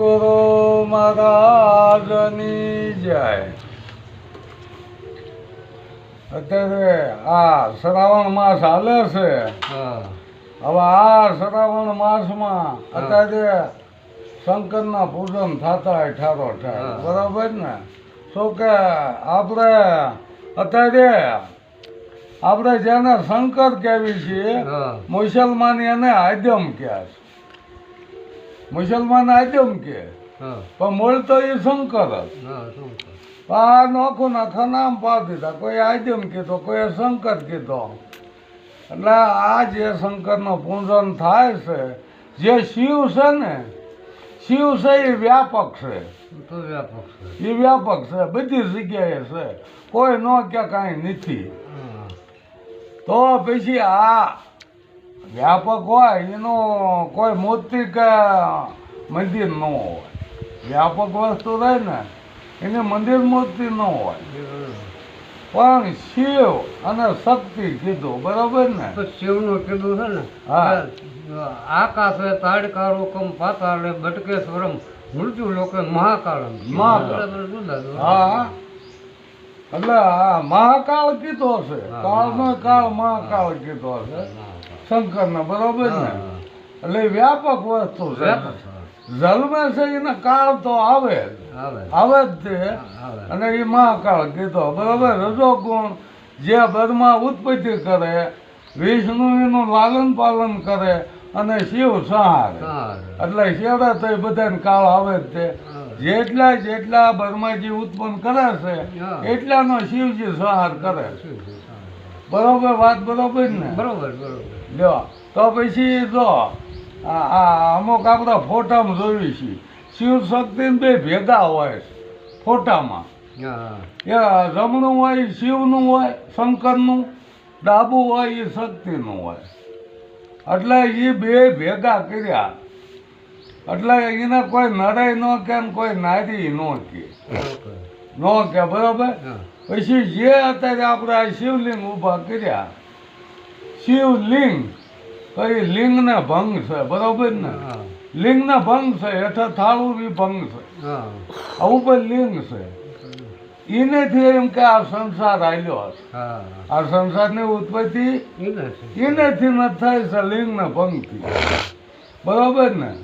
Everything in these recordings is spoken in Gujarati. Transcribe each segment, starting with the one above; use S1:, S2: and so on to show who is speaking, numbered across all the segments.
S1: સદગુરુ મહારાજની જય. અત્યારે આ શ્રાવણ માસ હાલે છે. હવે આ શ્રાવણ માસમાં અત્યારે શંકરના પૂજન થતા હોય ઠારો ઠાર. બરાબર ને? શું કે આપણે અત્યારે આપણે જેને શંકર કહેવી છીએ મુસલમાન એને આદ્યમ કહે છે. મુસલમાન આદમ કે. પણ મૂળ તો એ શંકર જ. આ નોખું નાખા નામ પાડી દીધા. કોઈ આદમ કીધો કોઈ શંકર કીધો. એટલે આ જે શંકરનો પૂજન થાય છે જે શિવ છે ને શિવ છે એ વ્યાપક છે.
S2: તો વ્યાપક છે.
S1: એ વ્યાપક છે બધી જગ્યાએ છે. કોઈ ન કે કાંઈ નથી. તો પછી આ વ્યાપક હોય એનો કોઈ મૂર્તિ કે મંદિર ન હોય. વ્યાપક વસ્તુ રહે ને એને મંદિર મૂર્તિ ન હોય. પણ શિવ અને શક્તિ કીધું બરાબર ને?
S2: તો શિવનું કીધું છે ને
S1: હા.
S2: આકાશે તાડકારો કમ પાતાળે બટકેશ્વરમ મૃત્યુ લોકે મહાકાળમ.
S1: મહાકાળ.
S2: જુદા.
S1: હા. એટલે મહાકાળ કીધો છે. કાળનો કાળ મહાકાળ કીધો છે. શંકરને બરોબર ને? એટલે વ્યાપક વસ્તુ છે. જન્મે છે એને કાળ તો આવે
S2: આવે.
S1: જ
S2: છે.
S1: અને એ મહાકાળ કીધો બરોબર? રજો ગુણ જે બ્રહ્મા ઉત્પત્તિ કરે વિષ્ણુ એનું લાલન પાલન કરે અને શિવ સહાર. એટલે શેરા તો બધાને કાળ આવે જ
S2: છે.
S1: જેટલા જેટલા બ્રહ્માજી ઉત્પન્ન કરે છે એટલાનો શિવજી સહાર કરે. બરોબર વાત બરોબર ને?
S2: બરોબર બરોબર.
S1: જો તો પછી જો અમુક આપણા ફોટામાં જોયું છે. શિવ શક્તિ બે ભેગા હોય ફોટામાં. એ જમણું હોય એ શિવનું હોય શંકરનું ડાબું હોય એ શક્તિનું હોય. એટલે એ બે ભેગા કર્યા. એટલે એને કોઈ નડાઈ ન કે કોઈ નારી ન કે.
S2: બરોબર.
S1: ન કે બરાબર? પછી જે અત્યારે આપણે આ શિવલિંગ ઊભા કર્યા શિવલિંગ એ લિંગને ભંગ છે બરાબર ને? લિંગના ભંગ છે હેઠળ થાળું બી ભંગ છે.
S2: હા.
S1: આ ઉપર લિંગ છે. એનેથી એમ કે આ સંસાર આવ્યો
S2: હશે.
S1: આ સંસારની ઉત્પત્તિ એનેથી ન થાય છે લિંગને ભંગથી. બરાબર ને?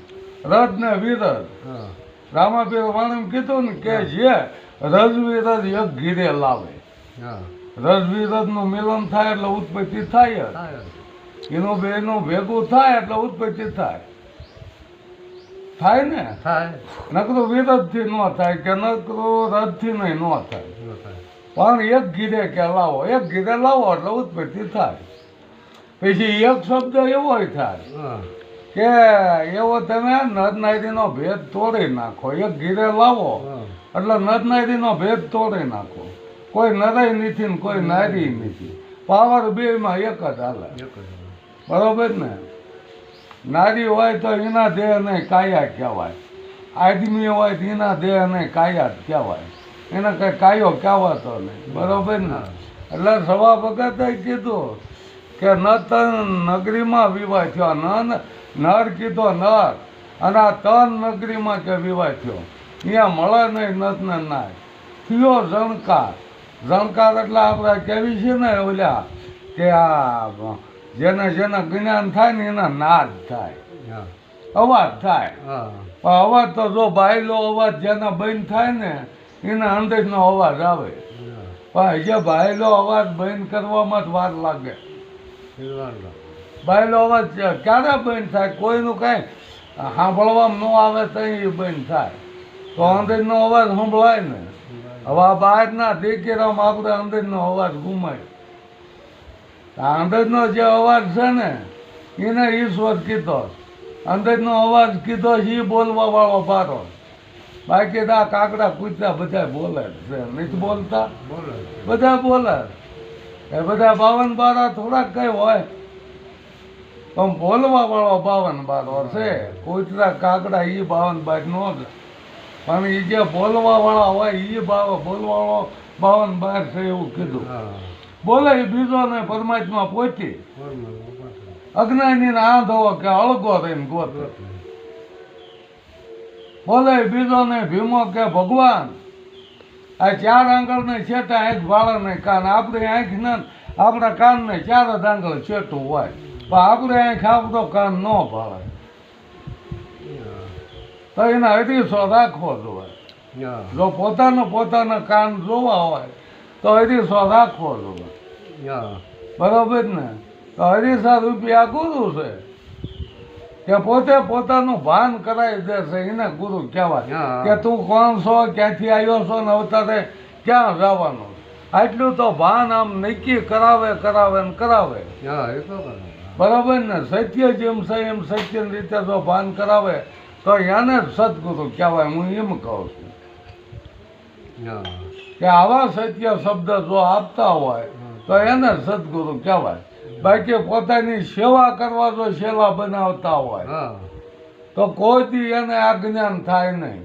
S1: રથ ને વિરથ
S2: હા.
S1: રામાપીર વાણમ કીધું ને કે જે રજ વિરજ એક ઘીરે લાવે.
S2: હા.
S1: નું મિલન થાય એટલે ઉત્પત્તિ થાય એનો બેનું ભેગું થાય એટલે ઉત્પત્તિ થાય. થાય ને?
S2: થાય.
S1: નકરું વિરજથી ન થાય કે નકરું રજથી નહીં ન થાય. પણ એક ગીરે કે લાવો એક ગીરે લાવો એટલે ઉત્પત્તિ થાય. પછી એક શબ્દ એવો થાય કે એવો તમે નદ નારીનો ભેદ તોડી નાખો. એક ગીરે લાવો એટલે નદ નારીનો ભેદ તોડી નાખો. કોઈ નરાય નથી ને કોઈ નારી નથી. પાવર બે માં એક જ હાલે. બરોબર ને? નારી હોય તો એના દેહ ને કાયા કહેવાય. આદમી હોય તો એના દેહ ને કાયા જ કહેવાય. એને કઈ કાયો કહેવાતો નહીં. બરોબર ને? એટલે સવા વખતે કીધું કે ન તન નગરીમાં વિવાહ થયો. ન ન- નર કીધો નર. અને આ તન નગરીમાં કે વિવાહ થયો? અહીંયા મળે નહીં નથી ને નાય. થયો જણકાર. જણકાર એટલે આપણે કેવી છે ને ઓલ્યા કે આ જેને જેને જ્ઞાન થાય ને એના નાદ થાય. અવાજ થાય.
S2: હા.
S1: પણ અવાજ તો જો બાયલો અવાજ જેના બંધ થાય ને એના અંદરનો અવાજ આવે. પણ જે બાયલો અવાજ બંધ કરવામાં જ વાર લાગે. બાયલો અવાજ ક્યારે બંધ થાય? કોઈનું કાંઈ સાંભળવામાં ન આવે તો એ બંધ થાય. તો અંદરનો અવાજ સંભળાય ને. હવે આ બહારના દીકરામાં આપણે અંદરનો અવાજ ગુમાય. આ અંદરનો જે અવાજ છે ને એને ઈશ્વર કીધો. અંદરનો અવાજ કીધો છે એ બોલવા વાળો પારો બાકી દા આ કાકડા કૂતરા બધા બોલે છે. નથી બોલતા?
S2: બોલે
S1: બધા બોલે. એ બધા બાવન બારા થોડાક કઈ હોય. પણ બોલવા વાળો બાવન બારો છે કૂતરા કાકડા એ બાવન બાર નો જ. પણ એ જે બોલવાવાળા હોય એ ભાવ બોલવાળો વાળો બાવન બાર છે એવું કીધું. બોલે એ બીજો ને પરમાત્મા પહોંચી. અજ્ઞાની ને આંધો કે અળગો રહીને ગોત. બોલે બીજો ને ભીમો કે ભગવાન આ ચાર આંગળ ને છેટા આંખ વાળા ને કાન. આપણી આંખ ને આપણા કાન ને ચાર જ આંગળ છેટું હોય. પણ આપણે આંખ આપણો કાન ન ભાળે. તો એના અઢીસો રાખવો જોઈએ. જો પોતાનો પોતાના કાન જોવા હોય તો અઢીસો રાખવો જોઈએ. બરોબર ને? તો અઢીસો રૂપિયા ગુરુ છે. કે પોતે પોતાનું ભાન કરાવી દેશે એને ગુરુ કહેવાય. કે તું કોણ છો ક્યાંથી આવ્યો છો ને અવતારે ક્યાં જવાનું? આટલું તો ભાન આમ નક્કી કરાવે કરાવે ને કરાવે.
S2: બરાબર
S1: ને? સત્ય જેમ છે એમ સત્યની રીતે જો ભાન કરાવે તો એને જ સદગુરુ કહેવાય હું એમ કહું છું. કે આવા સત્ય શબ્દ જો આપતા હોય તો એને સદગુરુ કહેવાય. બાકી પોતાની સેવા કરવા જો સેવા બનાવતા હોય તો કોઈથી એને આ જ્ઞાન થાય નહીં.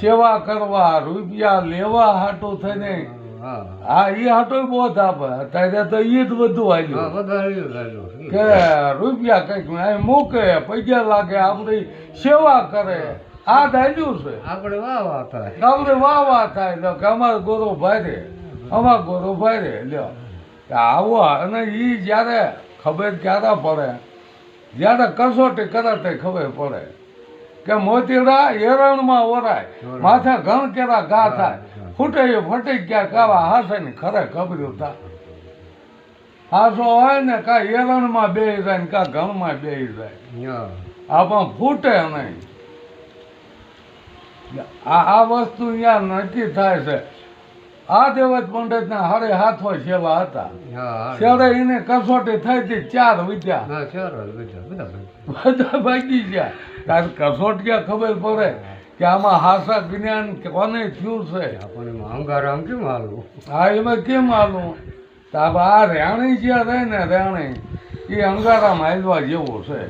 S1: સેવા કરવા રૂપિયા લેવા હાટું થઈને
S2: હા.
S1: હા એ હાટું બહુ આપે અત્યારે તો એ જ બધું
S2: હા
S1: આવ્યું
S2: બધા રહ્યું લાગ્યું.
S1: કે રૂપિયા કંઈક મૂકે પૈસા લાગે આપણી સેવા કરે. આ દાલ્યું છે.
S2: આપણે વાહ વાહ થાય.
S1: આપણે વાહ વાહ થાય. કે અમારો ગોરો ભાઈ અમારો ગોરો લ્યો. આવો અને એ જ્યારે ખબર ક્યારે પડે? જ્યારે કસોટી કરે તે ખબર પડે. કે મોતીડા એરણમાં ઓરાય માથે ઘણ કેરા ઘા થાય. ફૂટે ફટી ગયા કાવા હાસે ને ખરે ખબર્યું તા. હાસો હોય ને કા એરણમાં બે જાય ને કા ઘણમાં બે જાય. આપણ ફૂટે નહીં. આ આ વસ્તુ અહીંયા નક્કી થાય છે. આ દેવત પંડિતના હારે હાથો સેવા હતા. ત્યારે એને કસોટી થઈ હતી ચાર વિદ્યા
S2: બધા
S1: ભાગી ગયા. તાર કસોટિયા ખબર પડે. કે આમાં હાસા જ્ઞાન કોને થયું છે?
S2: આપણને એમાં અંગારામ કેમ હાલવું?
S1: હા એમાં કેમ આલું તો આ રેણી જ્યાં રહે ને રેણી એ અંગારામ હાલવા જેવો છે.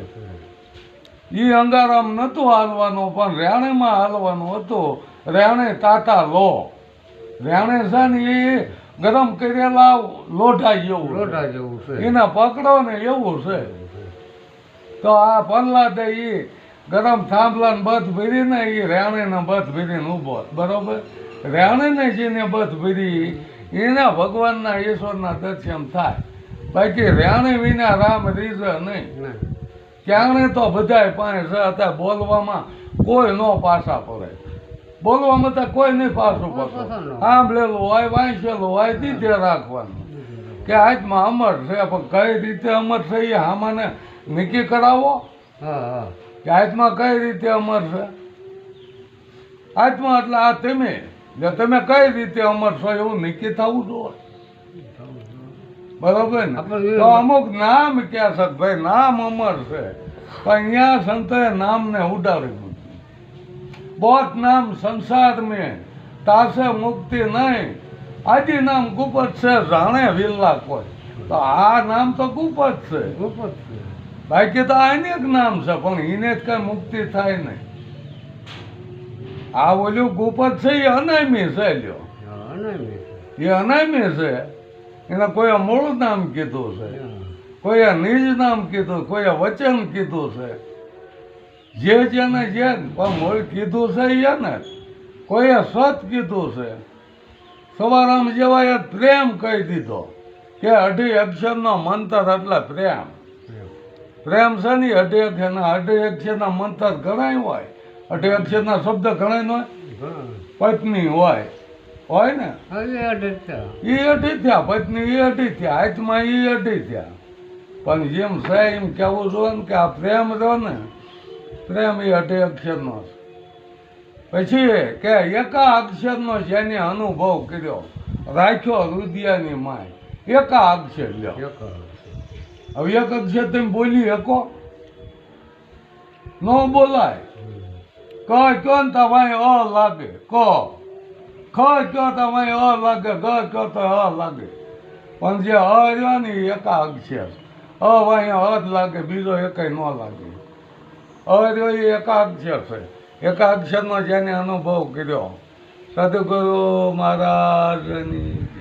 S1: એ અંગારામ નહોતું હાલવાનું પણ રેણેમાં હાલવાનો હતો. રેણે તાતા લો. રેણે છે ને એ ગરમ કરેલા લોઢા જેવું
S2: લોઢા જેવું છે.
S1: એના પકડો ને એવું છે. તો આ પ્રહલાદે એ ગરમ થાંભલા ને બધ ભરીને એ રેણે ને બધ ભરીને ઊભો. બરોબર? રેણે ને જેને બધ ભરી એના ભગવાનના ઈશ્વરના દર્શન થાય. બાકી રેણે વિના રામ રીઝ નહીં. ક્યાંય તો બધાય પાસે છે બોલવામાં કોઈ નો પાછા પડે. બોલવામાં તો કોઈ નહીં પાછું. પડતું. સાંભળેલું હોય વાંચેલું હોય દીધે રાખવાનું. કે આજમાં અમર છે પણ કઈ રીતે અમર છે એ આમાંને નક્કી કરાવો?
S2: હા હા.
S1: કે આત્મા કઈ રીતે અમર આત્મા એટલે આ તમે. જો તમે કઈ રીતે અમર એવું નક્કી થવું જોઈએ બરોબર ને? તો અમુક નામ ક્યાં છે ભાઈ નામ અમર પણ અહીંયા સંતોએ નામને ઉડાડી દીધું નામ સંસાર મેં. તાસે મુક્તિ નહીં. આજી નામ ગુપત છે જાણે વિલ્લા કોઈ. તો આ નામ તો ગુપત છે.
S2: ગુપત છે.
S1: બાકી તો અનેક નામ છે પણ એને જ કઈ મુક્તિ થાય નહીં. આ ઓલું ગુપત છે એ અનામી છે લ્યો. એ અનામી છે એને કોઈ મૂળ નામ કીધું છે. કોઈએ નિજ નામ કીધું કોઈએ વચન કીધું છે. જે જેને જે મૂળ કીધું છે એને કોઈએ સત કીધું છે. સવારામ જેવાએ પ્રેમ કહી દીધો કે અઢી અક્ષરનો મંતર એટલે પ્રેમ. પ્રેમ છે ને અઢી અક્ષરના અઢી અક્ષરના મંતર ઘણાય હોય. અઢી અક્ષરના શબ્દ ઘણાય ન હોય. પત્ની હોય. હોય ને. એ અઢી થયા. પત્ની એ અઢી થયા હાથમાં એ અઢી થયા. પણ જેમ છે એમ કહેવું જોઈએ ને કે આ પ્રેમ રહ્યો ને પ્રેમ એ અઢી અક્ષરનો છે. પછી કે એકા અક્ષરનો જેને અનુભવ કર્યો. રાખ્યો રુદિયાની માય. એકા અક્ષર લ્યો.
S2: એક
S1: હવે એક અક્ષર તમે બોલી શકો. ન બોલાય. ક ને તમારે અ લાગે. ક. ખ કયો તમારે અ લાગે. ગ કયો તો અ લાગે. પણ જે અ રહ્યો ને એકા અક્ષર અ વાંહે અ જ લાગે, બીજો એકાય ન લાગે. અ રહ્યો એ એકા અક્ષર છે. એકા અક્ષરનો જેને અનુભવ કર્યો. સદગુરુ મહારાજની